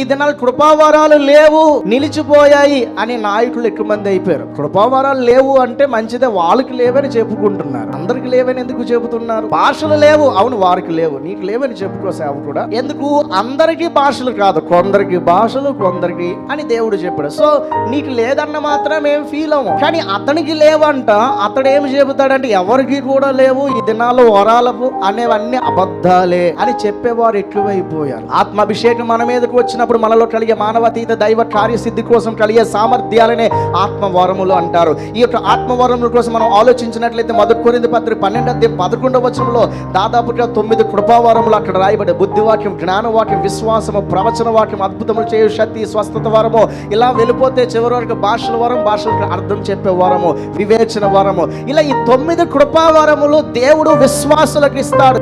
ఈ దినాలు కృపావరాలు లేవు నిలిచిపోయాయి అని నాయకులు ఎక్కువ మంది అయిపోయారు. కృపావరాలు లేవు అంటే మంచిదే వాళ్ళకి లేవని చెప్పుకుంటున్నారు. అందరికి లేవని ఎందుకు చెబుతున్నారు? భాషలు లేవు అవును వారికి లేవు. నీకు లేవని చెప్పుకో సేవ కూడా ఎందుకు? అందరికీ భాషలు కాదు కొందరికి భాషలు కొందరికి అని దేవుడు చెప్పాడు. సో నీకు లేదన్న మాత్రం ఏం ఫీల్ అవ్వం కానీ అతనికి లేవంట అతడు ఏమి చెబుతాడంటే ఎవరికి కూడా లేవు ఈ దినాలు వరాలపు అనేవన్నీ అబద్ధాలే అని చెప్పేవారు ఎక్కువైపోయారు. ఆత్మాభిషేకం మన మీదకి వచ్చిన చేసినప్పుడు మనలో కలిగే మానవతీత దైవ కార్యసిద్ధి కోసం కలిగే సామర్థ్యాలనే ఆత్మవరములు అంటారు. ఈ యొక్క ఆత్మవరముల కోసం మనం ఆలోచించినట్లయితే మొదటి కొరింది పత్రిక పన్నెండు అధ్యాయం పదకొండవ వచనంలో దాదాపుగా తొమ్మిది కృపావరములు అక్కడ రాయబడి బుద్ధివాక్యం జ్ఞానవాక్యం విశ్వాసము ప్రవచన వాక్యం అద్భుతములు చేయు శక్తి స్వస్థత వరము ఇలా వెళ్ళిపోతే చివరి వరకు భాషల వరం భాషలకు అర్థం చెప్పే వరము వివేచన వరము. ఇలా ఈ తొమ్మిది కృపావరములు దేవుడు విశ్వాసులకు ఇస్తాడు.